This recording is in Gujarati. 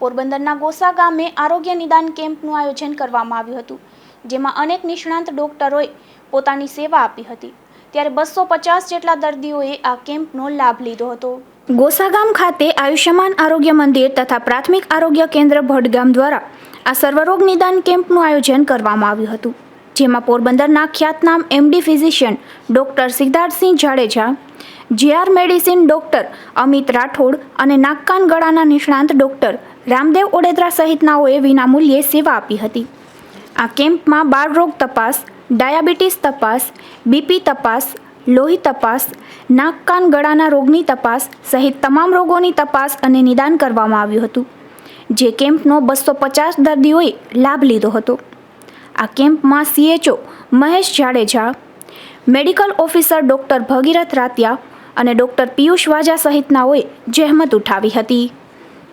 પોરબંદરના ગોસા ગામે આરોગ્ય નિદાન કેમ્પનું આયોજન કરવામાં આવ્યું હતું, જેમાં અનેક નિષ્ણાંત ડોક્ટરોએ પોતાની સેવા આપી હતી. ત્યારે બસો પચાસ જેટલા દર્દીઓએ આ કેમ્પનો લાભ લીધો હતો. ગોસાગામ ખાતે આયુષ્યમાન આરોગ્ય મંદિર તથા પ્રાથમિક આરોગ્ય કેન્દ્ર ભડગામ દ્વારા આ સર્વરોગ નિદાન કેમ્પનું આયોજન કરવામાં આવ્યું હતું. જેમાં પોરબંદરના ખ્યાતનામ MD physician doctor Siddharthsinh Jadeja GR medicine doctor Amit Rathod અને નાકકાન ગળાના નિષ્ણાંત ડૉક્ટર રામદેવ ઓડેદરા સહિતનાઓએ વિનામૂલ્યે સેવા આપી હતી. આ કેમ્પમાં બાળરોગ તપાસ, ડાયાબિટીસ તપાસ બીપી તપાસ, લોહી તપાસ નાક કાન ગળાના રોગની તપાસ સહિત તમામ રોગોની તપાસ અને નિદાન કરવામાં આવ્યું હતું. જે કેમ્પનો બસો પચાસ દર્દીઓએ લાભ લીધો હતો. આ કેમ્પમાં CHO Mahesh Jadeja, medical officer doctor Bhagirath Ratiya અને ડૉક્ટર પિયુષ વાજા સહિતનાઓએ જહેમત ઉઠાવી હતી.